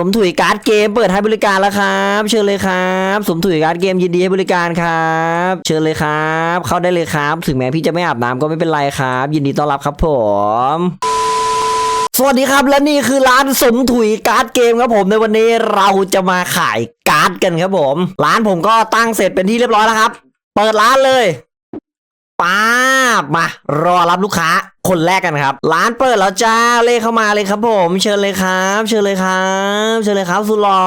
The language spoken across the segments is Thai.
สมถุยการ์ดเกมเปิดให้บริการแล้วครับ เชิญเลยครับ สมถุยการ์ดเกมยินดีให้บริการครับ เชิญเลยครับ เข้าได้เลยครับ ถึงแม้พี่จะไม่อาบน้ำก็ไม่เป็นไรครับ ยินดีต้อนรับครับผมสวัสดีครับและนี่คือร้านสมถุยการ์ดเกมครับผมในวันนี้เราจะมาขายการ์ดกันครับผม ร้านผมก็ตั้งเสร็จเป็นที่เรียบร้อยแล้วครับ เปิดร้านเลย ป้าบมารอรับลูกค้าคนแรกกันครับ ร้านเปิดแล้วจ้าเลขเข้ามาเลยครับผม เชิญเลยครับ เชิญเลยครับ เชิญเลยครับสุดหลอ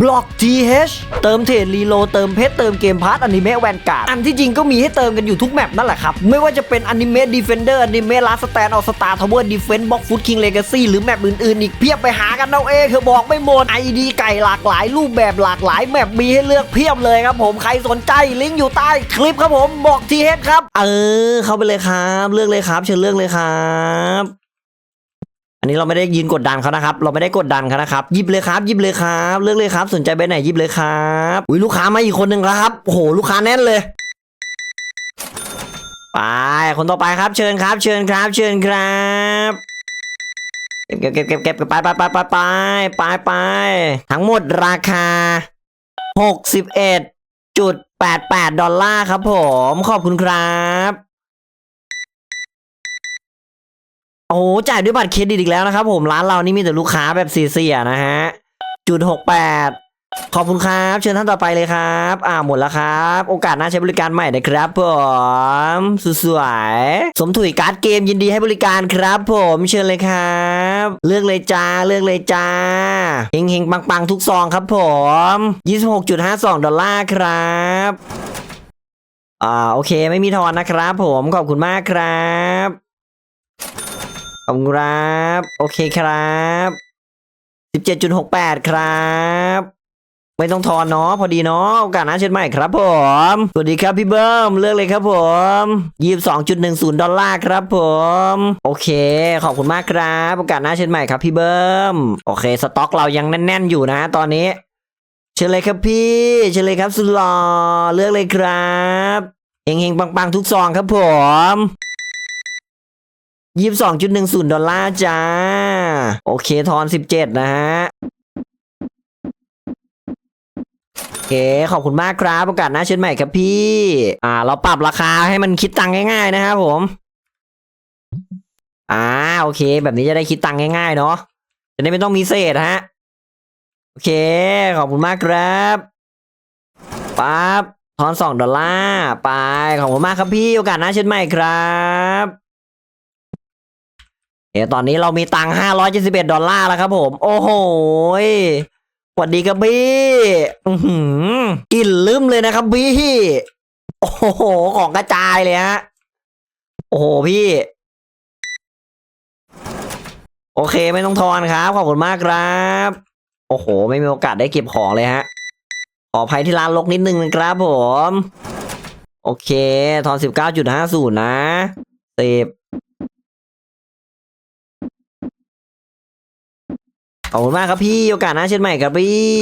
บล็อก TH เติมเทรดรีโลเติมเพชรเติมเกมพาร์ตอนิเมะแวนการ์ดอันที่จริงก็มีให้เติมกันอยู่ทุกแมปนั่นแหละครับ ไม่ว่าจะเป็นอนิเมะดีเฟนเดอร์อนิเมะลาสแตนออสตาทาวเวอร์ดีเฟนบ็อกฟุตคิงเลกาซี่หรือแมปอื่นๆ อีกเพียบไปหากันเอาเองเธอบอกไม่หมดไอดีไก่หลากหลายรูปแบบหลากหลายแมปมีให้เลือกเพียบเลยครับผมใครสนใจลิงก์อยู่ใต้คลิปครับผมบอกทีเฮดครับ เออเข้าไปเลยครับ เลือกเลยครับ เชิญเลือกเลยครับ อันนี้เราไม่ได้ยืนกดดันเขานะครับ เราไม่ได้กดดันเขานะครับยิบเลยครับยิบเลยครับเลือกเลยครับ สนใจไปไหนยิบเลยครับอุ้ยลูกค้ามาอีกคนหนึ่งแล้วครับโอ้โหลูกค้าแน่นเลยไปคนต่อไปครับเชิญครับ เชิญครับ เชิญครับเก็บเก็บเก็บเก็บเก็บไปไปไปไปไปไปไปทั้งหมดราคาหกสิบเอ็ดจุดแปดแปดดอลลาร์ครับผม ขอบคุณครับ โอ้โหจ่ายด้วยบัตรเครดิตอีกแล้วนะครับผมร้านเรานี่มีแต่ลูกค้าแบบเสียๆนะฮะจุดหกแปดขอบคุณครับ เชิญท่านต่อไปเลยครับ อ่าหมดแล้วครับ โอกาสหน้าใช้บริการใหม่นะครับผมสวยๆสมถุยการ์ดเกมยินดีให้บริการครับ ผมเชิญเลยครับ เลือกเลยจ้าเลือกเลยจ้าเฮงเฮงปังๆ ทุกซองครับผม 26.52 ดอลลาร์ครับอ่าโอเคไม่มีทอนนะครับผมขอบคุณมากครับ ขอบคุณครับ โอเคครับสิบเจ็ดจุดหกแปดครับ ไม่ต้องทอนเนาะพอดีเนาะโอกาสหน้าเชิญใหม่ครับผม สวัสดีครับพี่เบิ้มเลือกเลยครับผมยี่สิบสองจุดหนึ่งศูนย์ดอลลาร์ครับผม โอเค ขอบคุณมากครับโอกาสหน้าเชิญใหม่ครับพี่เบิ้มโอเค สต็อกเรายังแน่น ๆ อยู่นะ ตอนนี้ เชิญเลยครับพี่เชิญเลยครับสุดหล่อเลือกเลยครับเฮงๆปังๆทุกซองครับผม ยี่สิบสองจุดหนึ่งศูนย์ดอลลาร์จ้า โอเคทอนสิบเจ็ดนะฮะโอเค ขอบคุณมากครับ โอกาสหน้าเชิญใหม่ครับพี่ อ่า เราปรับราคาให้มันคิดตังค์ง่ายๆนะครับผม อ่า โอเค แบบนี้จะได้คิดตังค์ง่ายๆเนาะ จะได้ไม่ต้องมีเศษฮะ โอเค ขอบคุณมากครับปั๊บทอนสองดอลลาร์ ไป ขอบคุณมากครับพี่ โอกาสหน้าเชิญใหม่ครับ เอตอนนี้เรามีตังค์ห้าร้อยเจ็ดสิบเอ็ดดอลลาร์แล้วครับผม โอ้โหสวัสดีครับพี่อือหือกลิ่นลืมเลยนะครับพี่ โอ้โห ของกระจายเลยฮะ โอ้โหพี่ โอเคไม่ต้องทอนครับ ขอบคุณมากครับ โอ้โห ไม่มีโอกาสได้เก็บของเลยฮะ ขออภัยที่ร้านลกนิดนึงนะครับผม โอเค ทอนสิบเก้าจุดห้าศูนย์นะสิบ ขอบคุณมากครับพี่โอกาสหน้าเช่นใหม่ครับพี่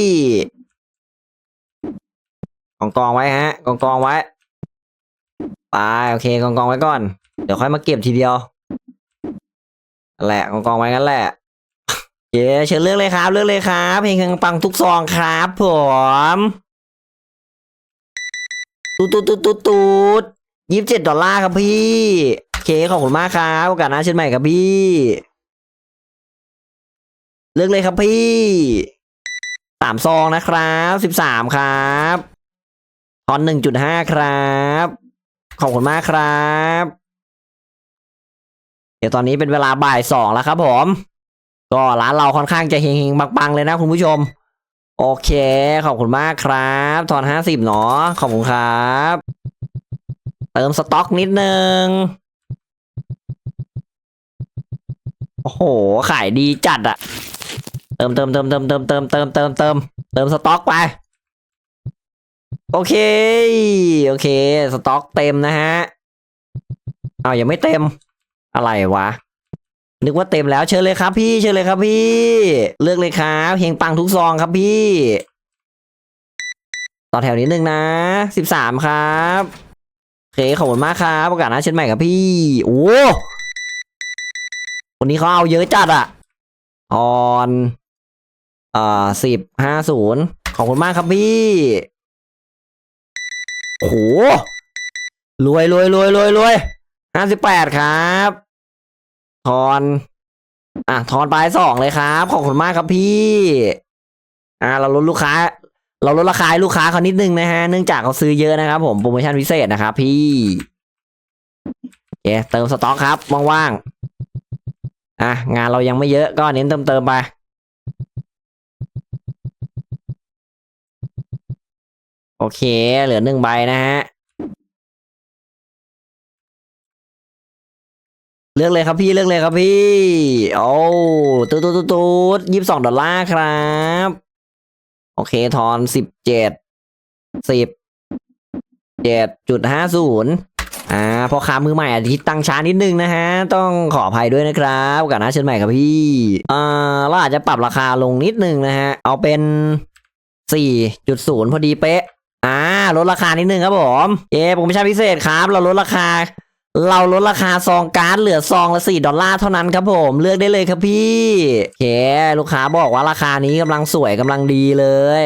กองกองไว้ฮะกองกองไว้ไปโอเคกองกองไว้ก่อน เดี๋ยวค่อยมาเก็บทีเดียวแหละกองกองไว้งั้นแหละเย้เชิญเลือกเลยครับ เลือกเลยครับเพลงคังปังทุกซองครับผมตูดตูดตูดตูดตูดยี่สิบเจ็ดดอลลาร์ครับพี่ โอเคขอบคุณมากครับโอกาสหน้าเช่นใหม่ครับพี่ เลือกเลยครับพี่สามซองนะครับสิบสามครับทอนหนึ่งจุดห้าครับ ขอบคุณมากครับ เดี๋ยวตอนนี้เป็นเวลาบ่ายสองแล้วครับผม ก็ร้านเราค่อนข้างจะเฮงๆปังๆเลยนะคุณผู้ชม โอเค ขอบคุณมากครับทอนห้าสิบเนาะขอบคุณครับ เติมสต็อกนิดนึงโอ้โห ขายดีจัดอะ เติมเติมเติมเติมเติมเติมเติมเติมเติมเติมสต็อกไป โอเค โอเค สต็อกเต็มนะฮะเอายังไม่เต็ม อะไรวะ นึกว่าเต็มแล้วเชิญเลยครับพี่เชิญเลยครับพี่ เลือกเลยครับเฮงปังทุกซองครับพี่ ต่อแถวนิดนึงนะสิบสามครับโอเคขอบคุณมากครับโอกาสหน้าเช่นใหม่ครับพี่โอ้คนนี้เขาเอาเยอะจัดอะออน อ่าสิบห้าศูนย์ขอบคุณมากครับพี่โหรวยรวยรวยรวยรวยห้าสิบแปดครับ ทอน อะ ทอนไปสองเลยครับ ขอบคุณมากครับพี่ อ่า เราลดลูกค้า เราลดราคาลูกค้าเขานิดนึงนะฮะ เนื่องจากเขาซื้อเยอะนะครับผมโปรโมชั่นพิเศษนะครับพี่โอเคเติมสต็อกครับว่างๆ อะ งานเรายังไม่เยอะก็เน้นเติมเติมๆไป โอเค เหลือหนึ่งใบนะฮะ เลือกเลยครับพี่ เลือกเลยครับพี่ โอ้ตูดตูดตูดตูดยี่สิบสองดอลลาร์ครับ โอเค ทอนสิบเจ็ดสิบเจ็ดจุดห้าศูนย์อ่าพอค้ามือใหม่อาจจะคิดตังช้านิดนึงนะฮะ ต้องขออภัยด้วยนะครับกับน้าเชิญใหม่ครับพี่อ่าเราอาจจะปรับราคาลงนิดนึงนะฮะ เอาเป็นสี่จุดศูนย์พอดีเป๊ะ อ่าลดราคานิดนึงครับผมเย้ผมไม่ใช่พิเศษครับ เราลดราคา เราลดราคาซองการ์ดเหลือซองละสี่ดอลลาร์เท่านั้นครับผมเลือกได้เลยครับพี่โอเคลูกค้าบอกว่าราคานี้กำลังสวยกำลังดีเลย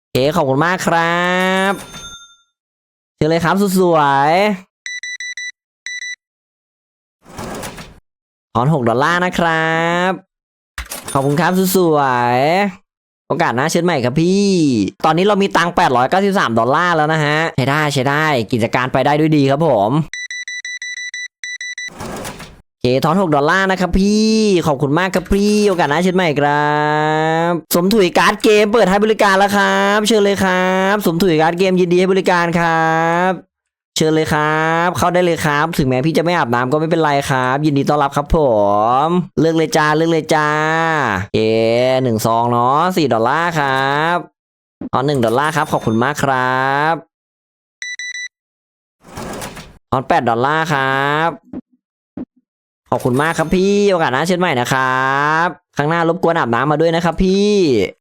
โอเคขอบคุณมากครับเชิญเลยครับสุดสวยถอนหกดอลลาร์นะครับ ขอบคุณครับสุดสวย โอกาสหน้าเชิญใหม่ครับพี่ ตอนนี้เรามีตังค์893 ดอลลาร์แล้วนะฮะ ใช้ได้ใช้ได้กิจการไปได้ด้วยดีครับผมเคทอน 6 ดอลลาร์นะครับพี่ ขอบคุณมากครับพี่ โอกาสหน้าเชิญใหม่ครับ สมถุยการ์ดเกมเปิดให้บริการแล้วครับ เชิญเลยครับ สมถุยการ์ดเกมยินดีให้บริการครับ ชิญเลยครับ เข้าได้เลยครับ ถึงแม้พี่จะไม่อาบน้ำก็ไม่เป็นไรครับ ยินดีต้อนรับครับผม เลือกเลยจ้าเลือกเลยจ้าเอเคหนึ่งซองเนาะสี่ดอลลาร์ครับอ๋อหนึ่งดอลลาร์ครับ ขอบคุณมากครับอ๋อแปดดอลลาร์ครับ ขอบคุณมากครับพี่โอกาสหน้าเชิญใหม่นะครับครั้งหน้ารบกวนอาบน้ำมาด้วยนะครับพี่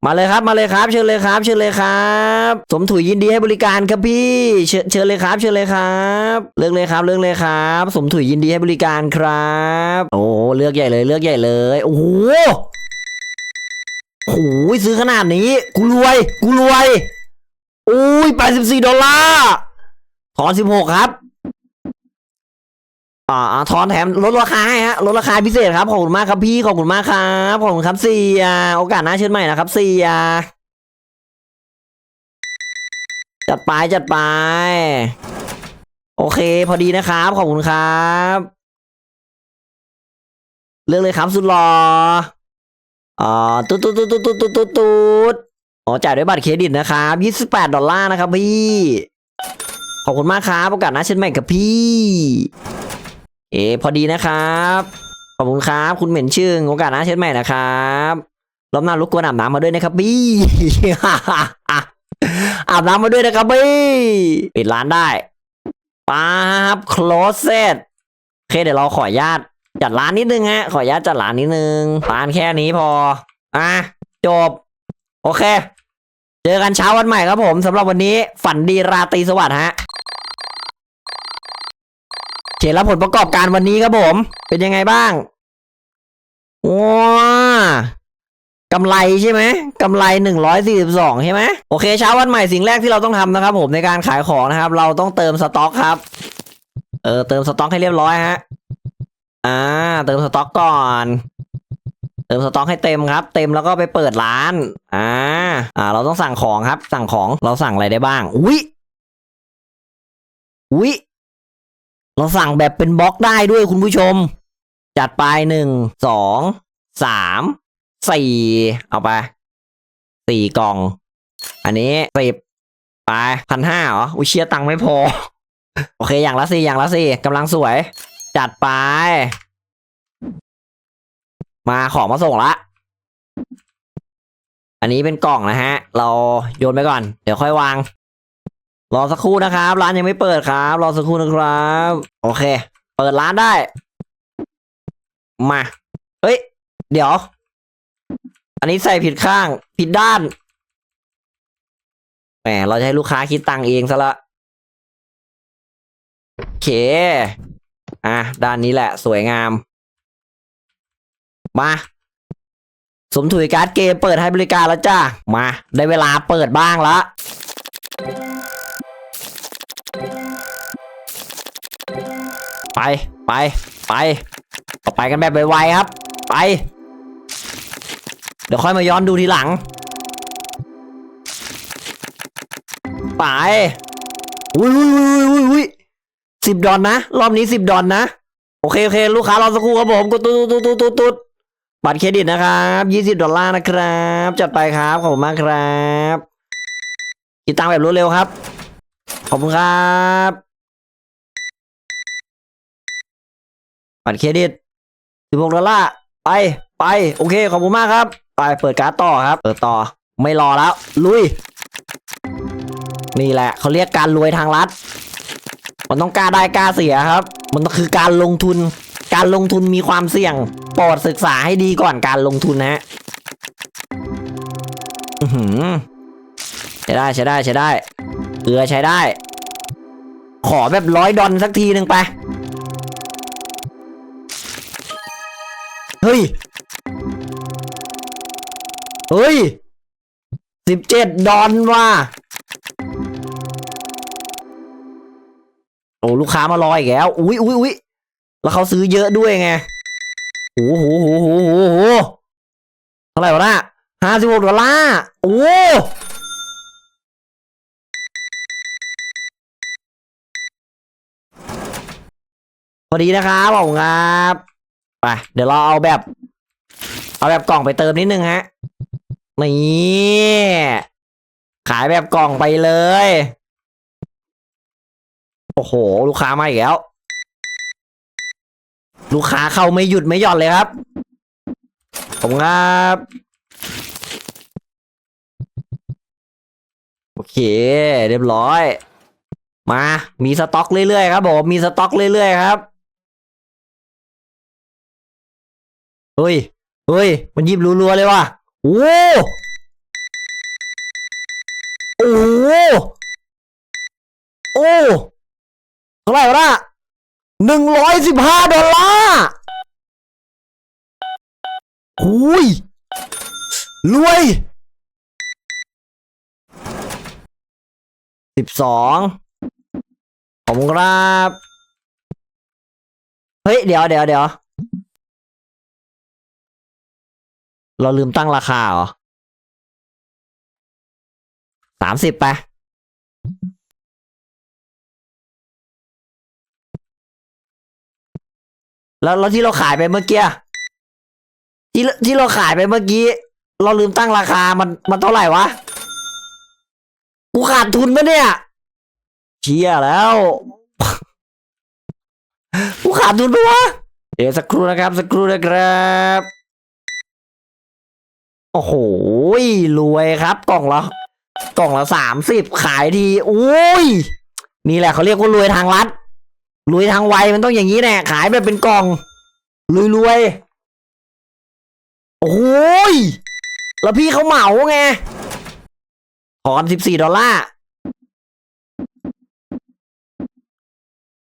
มาเลยครับมาเลยครับ เชิญเลยครับ เชิญเลยครับ สมถุยยินดีให้บริการครับพี่ เชิญเชิญเลยครับ เชิญเลยครับเลือกเลยครับเลือกเลยครับ สมถุยยินดีให้บริการครับ โอ้เลือกใหญ่เลยเลือกใหญ่เลยโอ้โหโอ้โหซื้อขนาดนี้ กูรวย กูรวยอุ้ยแปดสิบสี่ดอลลาร์ถอนสิบหกครับ อ่าทอนแถมลดราคาให้ฮะลดราคาพิเศษครับขอบคุณมากครับพี่ขอบคุณมากครับขอบคุณครับเสียโอกาสหน้าเชิญใหม่นะครับเสียจัดไปจัดไป โอเค พอดีนะครับ ขอบคุณครับ เลือกเลยครับสุดหล่ออ่าตุ๊ดตุ๊ดตุ๊ดตุ๊ดตุ๊ดตุ๊ดตุ๊ดอ๋อจ่ายด้วยบัตรเครดิตนะครับยี่สิบแปดดอลลาร์นะครับพี่ ขอบคุณมากครับโอกาสหน้าเชิญใหม่กับพี่ เอพอดีนะครับ ขอบคุณครับ คุณเหม็นชื่งโอกาสหน้าเช่นใหม่นะครับรอบหน้ารบกวนอาบน้ำมาด้วยนะครับพี่อาบน้ำมาด้วยนะครับพี่ปิดร้านได้ป๊าบ closet โอเคเดี๋ยวเราขออนุญาตจัดร้านนิดนึงฮะ ขออนุญาตจัดร้านนิดนึงร้านแค่นี้พอ อะ จบ โอเค เจอกันเช้าวันใหม่ครับผมสำหรับวันนี้ฝันดีราตรีสวัสดิ์ฮะ เขียนแล้วผลประกอบการวันนี้ครับผม เป็นยังไงบ้างว้ากำไรใช่ไหมกำไรหนึ่งร้อยสี่สิบสองใช่ไหมโอเคเช้าวันใหม่สิ่งแรกที่เราต้องทำนะครับ ผมในการขายของนะครับ เราต้องเติมสต็อกครับ เออเติมสต็อกให้เรียบร้อยฮะอ่า เติมสต็อกก่อนเติมสต็อกให้เต็มครับ เต็มแล้วก็ไปเปิดร้าน อ่า อ่า เราต้องสั่งของครับ สั่งของ เราสั่งอะไรได้บ้าง อุ้ยอุ้ย เราสั่งแบบเป็นบล็อกได้ด้วยคุณผู้ชม จัดไปหนึ่งสองสามสี่เอาไปสี่กล่อง อันนี้สิบไปพันห้าเหรออุยเชียตังไม่พอ โอเคอย่างละสี่อย่างละสี่กำลังสวย จัดไป มาของมาส่งละ อันนี้เป็นกล่องนะฮะ เราโยนไปก่อน เดี๋ยวค่อยวาง รอสักครู่นะครับ ร้านยังไม่เปิดครับ รอสักครู่นะครับ โอเค เปิดร้านได้ มา เฮ้ย เดี๋ยว อันนี้ใส่ผิดข้าง ผิดด้าน แหม เราจะให้ลูกค้าคิดตังเองซะละ โอเค อะ ด้านนี้แหละ สวยงาม มาสมถุยการ์ดเกมเปิดให้บริการแล้วจ้า มา ได้เวลาเปิดบ้างละ ไปไปไปก็ไปกันแบบไวๆครับ ไป เดี๋ยวค่อยมาย้อนดูทีหลัง ไปอุ้ยอุ้ยอุ้ยอุ้ยอุ้ยสิบดอนนะ รอบนี้สิบดอนนะ โอเคโอเค ลูกค้ารอสักครู่ครับผมกดตุ๊ดตุ๊ดตุ๊ดตุ๊ดตุ๊ดบัตรเครดิตนะครับยี่สิบดอลลาร์นะครับ จัดไปครับ ขอบคุณมากครับคิดตังแบบรวดเร็วครับ ขอบคุณครับ บัตรเครดิตสิบหกดอลลาร์ไปไปโอเคขอบคุณมากครับ ไปเปิดการ์ดต่อครับ เปิดต่อไม่รอแล้ว ลุย นี่แหละเขาเรียกการรวยทางลัดมันต้องกล้าได้กล้าเสียครับ มันคือการลงทุน การลงทุนมีความเสี่ยงโปรดศึกษาให้ดีก่อนการลงทุนนะฮะใช้ได้ใช้ได้ใช้ได้เกลือใช้ได้ ขอแบบร้อยดอลสักทีหนึ่งไป เฮ้ย เฮ้ยสิบเจ็ดดอลว่ะโอ้ลูกค้ามารออีกแล้ว อุ้ยอุ้ยอุ้ยแล้วเขาซื้อเยอะด้วยไงโอ้โหโหโหโหโหเท่าไหร่วะน่ะห้าสิบหกดอลลาร์โอ้พอดีนะครับขอบคุณครับ ไปเดี๋ยวเราเอาแบบ เอาแบบกล่องไปเติมนิดนึงฮะนี่ขายแบบกล่องไปเลย โอ้โห ลูกค้ามาอีกแล้ว ลูกค้าเข้าไม่หยุดไม่หย่อนเลยครับ ผมครับโอเค เรียบร้อย มา มีสต็อกเรื่อยๆครับผม มีสต็อกเรื่อยๆครับ เฮ้ย เฮ้ย มันยิบรัวๆเลยว่ะ โอ้โอ้โอ้เท่าไหร่วะน่ะหนึ่งร้อยสิบห้าดอลลาร์หุยรวยสิบสองขอบคุณครับ เฮ้ย เดี๋ยวเดี๋ยวเดี๋ยว เราลืมตั้งราคาเหรอสามสิบไป แล้วแล้วที่เราขายไปเมื่อกี้ ที่ที่เราขายไปเมื่อกี้ เราลืมตั้งราคา มันมันเท่าไหร่วะ กูขาดทุนปะเนี่ย เชียแล้ว กูขาดทุนปะวะ เดี๋ยวสักครู่นะครับ สักครู่นะครับ โอ้โหรวยครับ กล่องละกล่องละสามสิบขายทีอุ้ยนี่แหละเขาเรียกว่ารวยทางลัดรวยทางไวมันต้องอย่างนี้แน่ขายแบบเป็นกล่องรวยรวยโอ้ยแล้วพี่เขาเหมาไงถอนสิบสี่ดอลลาร์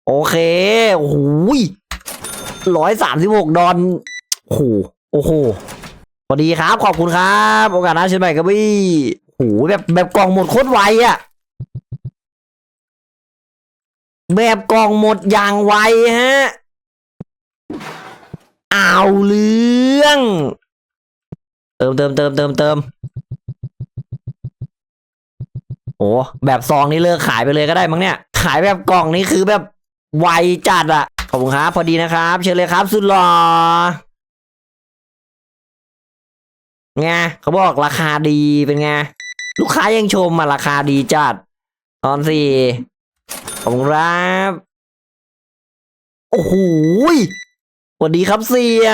โอเคโอ้โหร้อยสามสิบหกดอลโอ้โหโอ้โห วัสดีครับ ขอบคุณครับ โอกาสหน้าเช่นใหม่ครับพี่โอ้โหแบบแบบกล่องหมดโคตรไวอะแบบกล่องหมดอย่างไวฮะเอาเรื่องเติมเติมเติมเติมเติมโอ้แบบซองนี่เลิกขายไปเลยก็ได้มั้งเนี่ย ขายแบบกล่องนี่คือแบบไวจัดอะขอบคุณครับ พอดีนะครับ เชิญเลยครับ สุดหล่อ ไงเขาบอกราคาดีเป็นไง ลูกค้ายังชมมาราคาดีจัด ตอนสี่ขอบคุณครับ โอ้โหสวัสดีครับเสีย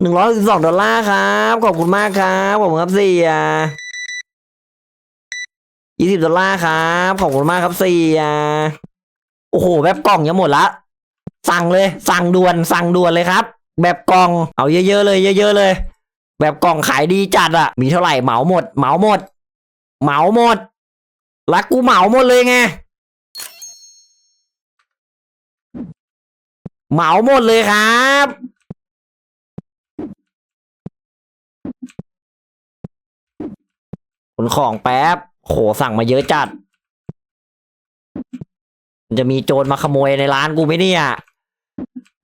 หนึ่งร้อยสิบสองดอลลาร์ครับ ขอบคุณมากครับขอบคุณครับเสียยี่สิบดอลลาร์ครับ ขอบคุณมากครับเสียโอ้โห แบบกล่องยังหมดละ สั่งเลย สั่งด่วน สั่งด่วนเลยครับ แบบกล่อง เอาเยอะๆเลย เยอะๆเลย แบบกล่องขายดีจัดอะมีเท่าไหร่เหมาหมด เหมาหมด เหมาหมดรักกูเหมาหมดเลยไงเหมาหมดเลยครับขนของแป๊บ โหสั่งมาเยอะจัดมันจะมีโจรมาขโมยในร้านกูไหมเนี่ย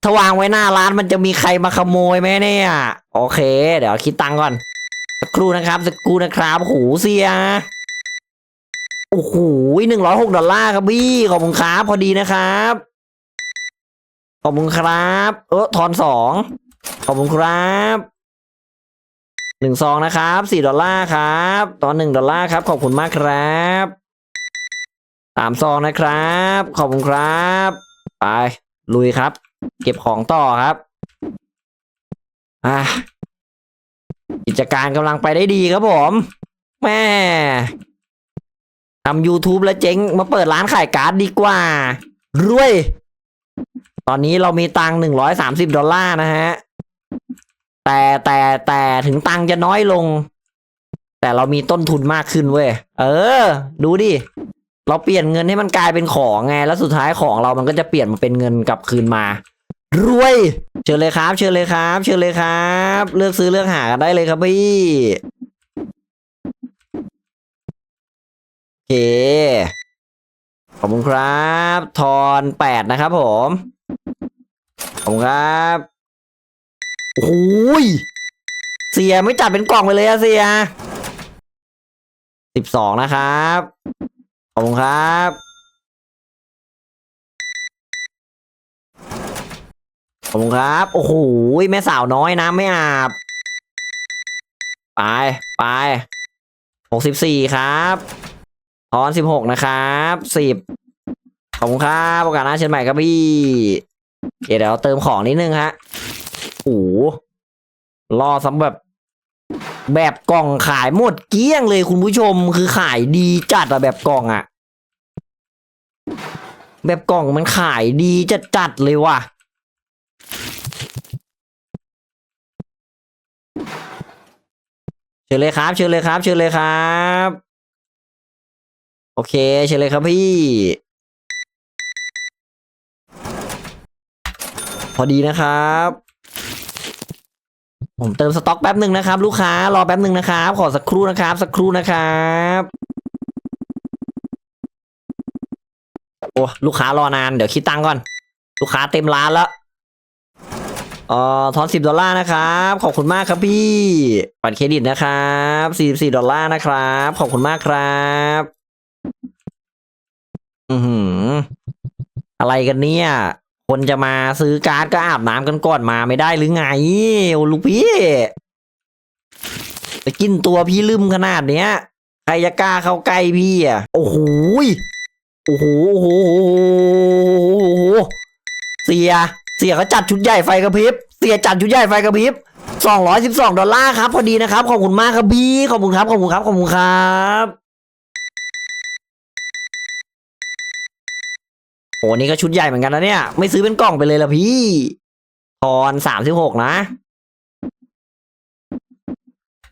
ถ้าวางไว้หน้าร้านมันจะมีใครมาขโมยไหมเนี่ย โอเค เดี๋ยวคิดตังค์ก่อนสักครู่นะครับสักครู่นะครับโหเสียโอ้โหหนึ่งร้อยหกดอลลาร์ครับพี่ขอบคุณครับพอดีนะครับขอบคุณครับ เออทอนสองขอบคุณครับหนึ่งซองนะครับสี่ดอลลาร์ครับ ตอนหนึ่งดอลลาร์ครับ ขอบคุณมากครับสามซองนะครับ ขอบคุณครับ ไป ลุยครับ เก็บของต่อครับอะกิจการกำลังไปได้ดีครับผมแม่ทำ YouTube แล้วเจ๊งมาเปิดร้านขายการ์ดดีกว่า รวย ตอนนี้เรามีตังหนึ่งร้อยสามสิบดอลลาร์นะฮะ แต่แต่แต่ถึงตังค์จะน้อยลง แต่เรามีต้นทุนมากขึ้นเว้ย เออ ดูดิ เราเปลี่ยนเงินให้มันกลายเป็นของไง แล้วสุดท้ายของเรามันก็จะเปลี่ยนมาเป็นเงินกลับคืนมารวยเชิญเลยครับ เชิญเลยครับ เชิญเลยครับ เลือกซื้อเลือกหากันได้เลยครับพี่โอเคขอบคุณครับ ทอนแปดนะครับผมขอบคุณครับโอ้ยเสียไม่จัดเป็นกล่องไปเลยอะเสียสิบสองนะครับ อบคุณครับขอบคุณครับ โอ้โหแม่สาวน้อยน้ำไม่อาบ ไปไปหกสิบสี่ครับทอนสิบหกนะครับสิบขอบคุณครับโอกาสหน้าเชิญใหม่ครับพี่เดี๋ยวเติมของนิดนึงฮะโอ้รอสำแบบ แบบกล่องขายหมดเกลี้ยงเลยคุณผู้ชมคือขายดีจัดอะแบบกล่องอะ แบบกล่องมันขายดีจัดจัดเลยว่ะ เชิญเลยครับ เชิญเลยครับ เชิญเลยครับ โอเค เชิญเลยครับพี่ พอดีนะครับ ผมเติมสต็อกแป๊บหนึ่งนะครับ ลูกค้ารอแป๊บหนึ่งนะครับ ขอสักครู่นะครับ สักครู่นะครับ โอ้ลูกค้ารอนานเดี๋ยวคิดตังค์ก่อน ลูกค้าเต็มร้านแล้วเอ่อทอนสิบดอลลาร์นะครับ ขอบคุณมากครับพี่บัตรเครดิตนะครับสี่สี่ดอลลาร์นะครับ ขอบคุณมากครับ อือหือ อะไรกันเนี่ย คนจะมาซื้อการ์ดก็อาบน้ำกันก่อนมาไม่ได้หรือไงโอ้ลูกพี่ไปกินตัวพี่ลืมขนาดเนี้ย ใครจะกล้าเข้าใกล้พี่อะ โอ้โห โอ้โหโอ้โหโอ้โหเสีย เสียเขาจัดชุดใหญ่ไฟกระพริบ เสียจัดชุดใหญ่ไฟกระพริบสองร้อยสิบสองดอลลาร์ครับพอดีนะครับ ขอบคุณมากครับพี่ขอบคุณครับ ขอบคุณครับ ขอบคุณครับโอ้นี่ก็ชุดใหญ่เหมือนกันนะเนี่ย ไม่ซื้อเป็นกล่องไปเลยละพี่ทอนสามสิบหกนะ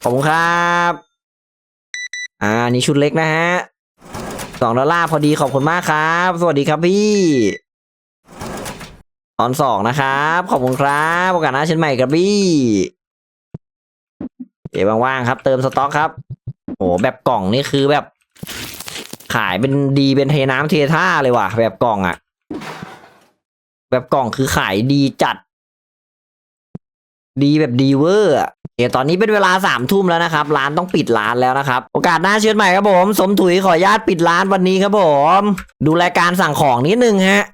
ขอบคุณครับ อ่า นี่ชุดเล็กนะฮะ สองดอลลาร์พอดีขอบคุณมากครับ สวัสดีครับพี่ตอนสองนะครับ ขอบคุณครับโอกาสหน้าเช่นใหม่ครับพี่เดี๋ยวว่างๆครับ เติมสต็อกครับโอ้แบบกล่องนี่คือแบบ ขายเป็นดีเป็นเทน้ำเทท่าเลยว่ะ แบบกล่องอะแบบกล่องคือขายดีจัด ดีแบบดีเวอร์อะโอเคตอนนี้เป็นเวลาสามทุ่มแล้วนะครับ ร้านต้องปิดร้านแล้วนะครับ โอกาสหน้าเชิญใหม่ครับผม สมถุยขออนุญาตปิดร้านวันนี้ครับผม ดูรายการสั่งของนิดนึงฮะ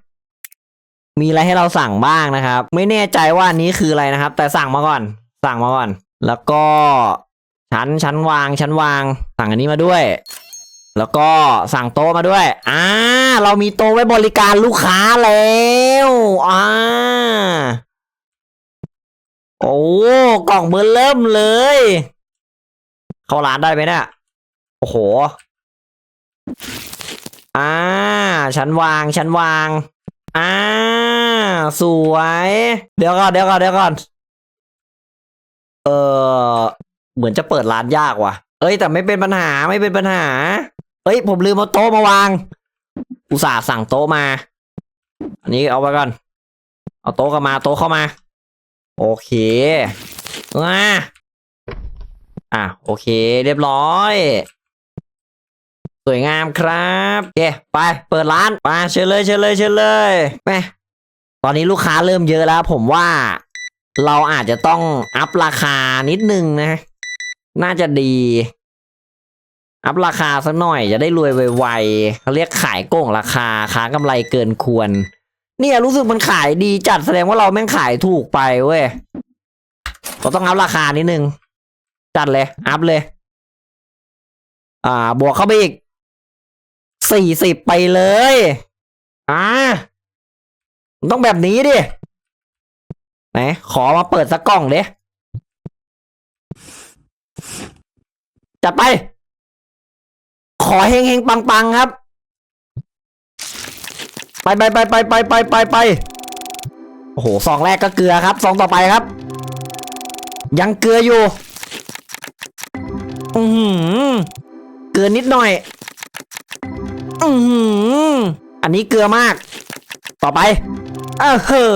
มีอะไรให้เราสั่งบ้างนะครับ ไม่แน่ใจว่าอันนี้คืออะไรนะครับ แต่สั่งมาก่อน สั่งมาก่อน แล้วก็ชั้นชั้นวางชั้นวาง สั่งอันนี้มาด้วย แล้วก็สั่งโต๊ะมาด้วยอ่าเรามีโต๊ะไว้บริการลูกค้าแล้วอ่า โอ้กล่องเบอร์เริ่มเลย เข้าร้านได้ไหมเนี่ยโอ้โหอ่าชั้นวางชั้นวางอ่าสวย เดี๋ยวก่อนเดี๋ยวก่อนเดี๋ยวก่อนเออเหมือนจะเปิดร้านยากว่ะ เอ้ยแต่ไม่เป็นปัญหาไม่เป็นปัญหา เอ้ย ผมลืมเอาโต๊ะมาวาง อุตส่าห์สั่งโต๊ะมา อันนี้เอาไว้ก่อน เอาโต๊ะเข้ามาโต๊ะเข้ามา โอเคอ่าอะโอเค เรียบร้อย สวยงามครับโอเคไปเปิดร้านมาเชิญเลยเชิญเลยเชิญเลยแม่ตอนนี้ลูกค้าเริ่มเยอะแล้ว ผมว่าเราอาจจะต้องอัพราคานิดนึงนะ น่าจะดี อัพราคาสักหน่อยจะได้รวยไวๆเขาเรียกขายโก่งราคาค้ากำไรเกินควร เนี่ยรู้สึกมันขายดีจัดแสดงว่าเราแม่งขายถูกไปเว้ยเราต้องอัพราคานิดนึง จัดเลย อัพเลย อ่า บวกเข้าไปอีกสี่สิบไปเลย อ่ามันต้องแบบนี้ดิ ไหน ขอมาเปิดสักกล่องเด้จัดไป ขอเฮงเฮงปังปังครับ ไปไปไปไปไปไปไปไปโอ้โหซองแรกก็เกลือครับซองต่อไปครับ ยังเกลืออยู่อือหือเกลือนิดหน่อยอือหืออันนี้เกลือมาก ต่อไปเออเฮ้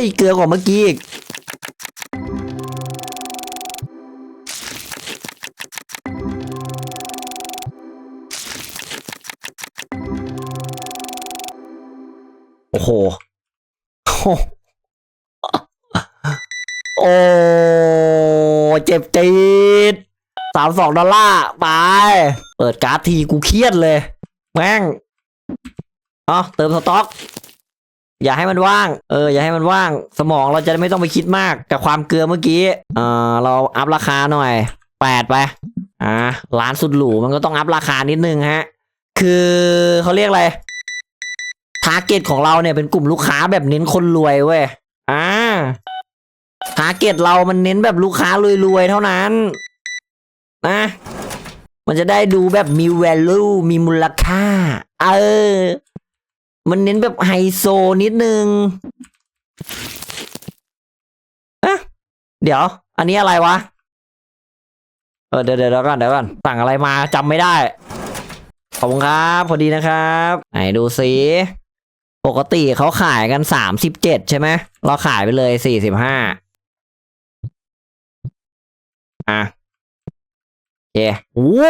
ยเกลือกว่าเมื่อกี้อีก หโอ้โหโอ้เจ็บจี๊ดสามสองดอลลาร์ไป เปิดการ์ดทีกูเครียดเลย แม่งเอ๋อเติมสต็อก อย่าให้มันว่าง เออ อย่าให้มันว่าง สมองเราจะไม่ต้องไปคิดมากกับความเกลือเมื่อกี้เออเราอัพราคาหน่อยแปดไป อ่าร้านสุดหรูมันก็ต้องอัพราคานิดนึงฮะ คือเขาเรียกอะไร ทาร์เก็ตของเราเนี่ยเป็นกลุ่มลูกค้าแบบเน้นคนรวยเว้ย อ่าทาร์เก็ตเรามันเน้นแบบลูกค้ารวยๆเท่านั้น นะ มันจะได้ดูแบบมี value มีมูลค่า เออ มันเน้นแบบไฮโซนิดนึงอะเดี๋ยว อันนี้อะไรวะ เออเดี๋ยวเดี๋ยวก่อนเดี๋ยวก่อนสั่งอะไรมาจำไม่ได้ขอบคุณครับ พอดีนะครับ ไหนดูสิ ปกติเขาขายกันสามสิบเจ็ดใช่ไหมเราขายไปเลยสี่สิบห้าอะโอเคโอ้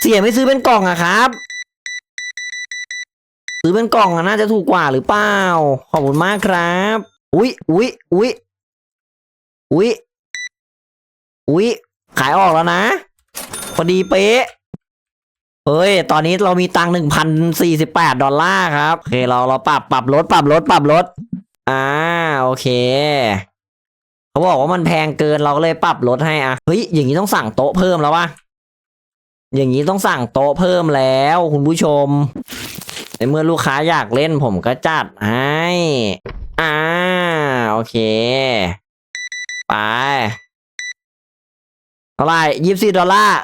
เสียไม่ซื้อเป็นกล่องอะครับ ซื้อเป็นกล่องอะน่าจะถูกกว่าหรือเปล่า ขอบคุณมากครับ อุ๊ยอุ๊ยอุ๊ยอุ๊ยอุ๊ยขายออกแล้วนะ พอดีเป๊ะ เฮ้ย ตอนนี้เรามีตังค์หนึ่งพันสี่สิบแปดดอลลาร์ครับ โอเค เราเราปรับปรับลดปรับลดปรับลด อ่า โอเค เขาบอกว่ามันแพงเกินเราก็เลยปรับลดให้อะ เฮ้ย อย่างนี้ต้องสั่งโต๊ะเพิ่มแล้ววะ อย่างนี้ต้องสั่งโต๊ะเพิ่มแล้วคุณผู้ชม ในเมื่อลูกค้าอยากเล่นผมก็จัดให้ อ่า โอเค ไป เท่าไหร่ยี่สิบดอลลาร์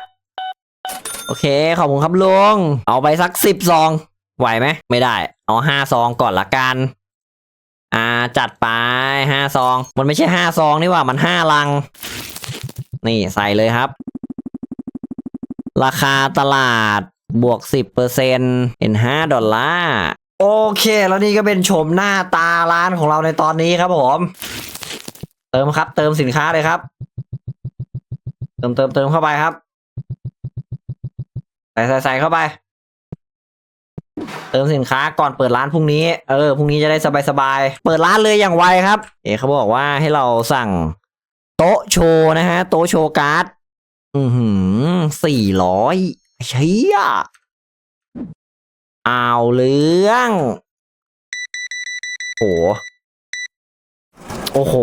โอเค ขอบคุณครับลุง เอาไปสักสิบซอง ไหวไหม ไม่ได้ เอาห้าซองก่อนละกัน อ่า จัดไปห้าซอง มันไม่ใช่ห้าซองนี่ว่า มันห้าลัง นี่ใส่เลยครับ ราคาตลาดบวกสิบเปอร์เซ็นเป็นห้าดอลลาร์ โอเค แล้วนี่ก็เป็นโฉมหน้าตาร้านของเราในตอนนี้ครับผม เติมครับ เติมสินค้าเลยครับ เติมเติมเติมเข้าไปครับ ส่ใส่ใส่เข้าไป เติมสินค้าก่อนเปิดร้านพรุ่งนี้ เออพรุ่งนี้จะได้สบายสบายๆเปิดร้านเลยอย่างไวครับ เอ๋เขาบอกว่าให้เราสั่ง โต๊ะโชว์นะฮะ โต๊ะโชว์การ์ด อือหือสี่ร้อยเชี่ยเอาเรื่องโหโอ้โห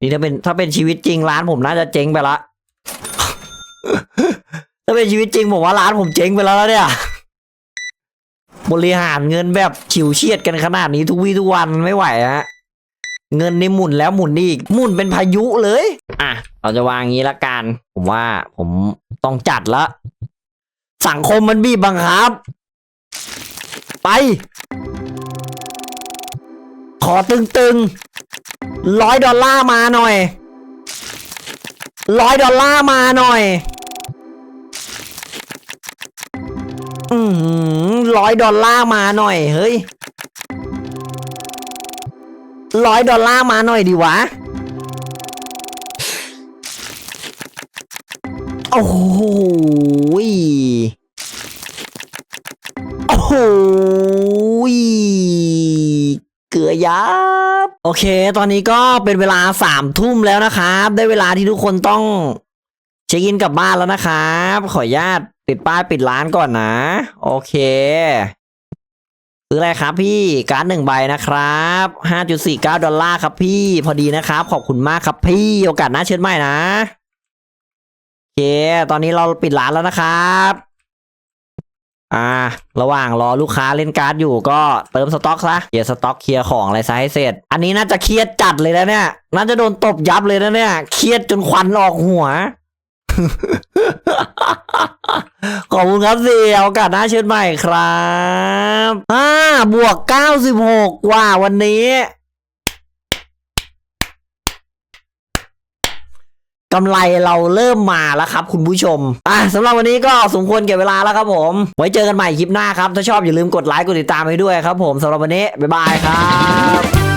นี่ถ้าเป็นถ้าเป็นชีวิตจริงร้านผมน่าจะเจ๊งไปละ ถ้าเป็นชีวิตจริงผมว่าร้านผมเจ๊งไปแล้วแล้วเนี่ย บริหารเงินแบบฉิวเฉียดกันขนาดนี้ทุกวี่ทุกวันไม่ไหวฮะเงินนี่หมุนแล้วหมุนอีกหมุนเป็นพายุเลย อะ เราจะวางงี้ละกัน ผมว่าผมต้องจัดละ สังคมมันบีบบังคับ ไป ขอตึงๆร้อยดอลลาร์มาหน่อยร้อยดอลลาร์มาหน่อย อืมร้อยดอลลาร์มาหน่อย เฮ้ยร้อยดอลลาร์มาหน่อยดีวะ โอ้โหโอ้โหยเกือยับ โอเค ตอนนี้ก็เป็นเวลาสามทุ่มแล้วนะครับ ได้เวลาที่ทุกคนต้อง เช็คอินกลับบ้านแล้วนะครับ ขออนุญาตปิดป้ายปิดร้านก่อนนะ โอเคซื้ออะไรครับพี่การ์ดหนึ่งใบนะครับห้าจุดสี่เก้าดอลลาร์ครับพี่ พอดีนะครับ ขอบคุณมากครับพี่โอกาสหน้าเชิญใหม่นะโอเค ตอนนี้เราปิดร้านแล้วนะครับอ่า ระหว่างรอลูกค้าเล่นการ์ดอยู่ก็เติมสต็อกซะเคลียร์สต็อกเคลียร์ของอะไรซะให้เสร็จ อันนี้น่าจะเครียดจัดเลยนะเนี่ย น่าจะโดนตบยับเลยนะเนี่ย เครียดจนควันออกหัว ขอบคุณครับเสี่โอกาสหน้าเชิญใหม่ครับอ่าบวก96ว่าวันนี้กำไรเราเริ่มมาแล้วครับคุณผู้ชม อะสำหรับวันนี้ก็สมควรเก็บเวลาแล้วครับผม ไว้เจอกันใหม่คลิปหน้าครับ ถ้าชอบอย่าลืมกดไลค์กดติดตามให้ด้วยครับผมสำหรับวันนี้ บ๊ายบายครับ